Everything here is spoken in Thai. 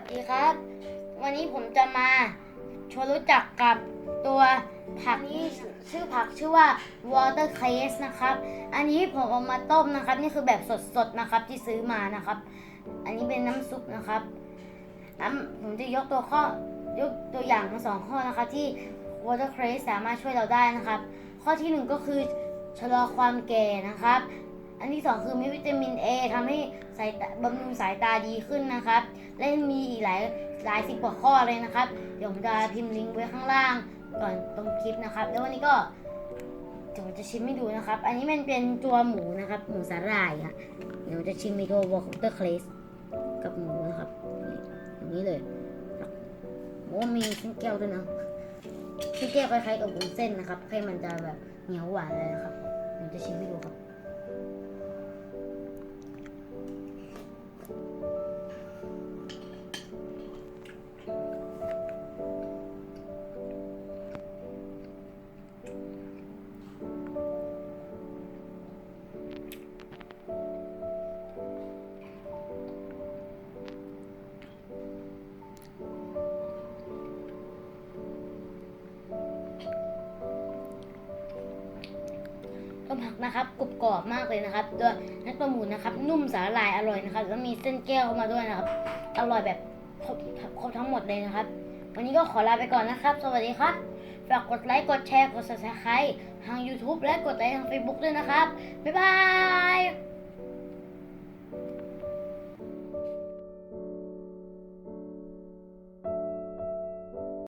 วัสดีครับ วันนี้ผมจะมาชวนรู้จักกับตัวผักนี้ชื่อผักชื่อว่า water cress นะครับ อันนี้ผมเอามาต้มนะครับ นี่คือแบบสดๆนะครับที่ซื้อมานะครับ อันนี้เป็นน้ำซุปนะครับน้ำผมจะยกตัวข้อยกตัวอย่างทั้งสองข้อนะครับที่ water cress สามารถช่วยเราได้นะครับ ข้อที่หนึ่งก็คือชะลอความแก่นะครับ อันที่สองคือมีวิตามิน A ทำให้สายบำรุงสายตาดีขึ้นนะครับ และมีอีกหลายหลายสิบกว่าข้อเลยนะครับ เดี๋ยวผมจะพิมพ์ลิงก์ไว้ข้างล่างก่อนตรงคลิปนะครับ แล้ววันนี้ก็เดี๋ยวจะชิมให้ดูนะครับ อันนี้มันเป็นตัวหมูนะครับ หมูสาหร่ายอะเดี๋ยวจะชิมในตัววอลเตอร์เคลสกับหมูนะครับอย่างนี้เลยโอ้มีเส้นแก้วด้วยนะเส้นแก้วคล้ายๆกับวุ้นเส้นนะครับให้มันจะแบบเหนียวหวานเลยนะครับเดี๋ยวจะชิมให้ดูครับ ก็ผักนะครับกรุบกรอบมากเลยนะครับตัวนักตัวหมูนะครับ นุ่มสาหร่ายอร่อยนะครับแล้วมีเส้นแก้วเข้ามาด้วยนะครับ อร่อยแบบครบครบทั้งหมดเลยนะครับ วันนี้ก็ขอลาไปก่อนนะครับ สวัสดีครับฝากกดไลค์กดแชร์กด subscribe ทาง YouTube และกดไลค์ทาง Facebook ด้วยนะครับบ๊ายบาย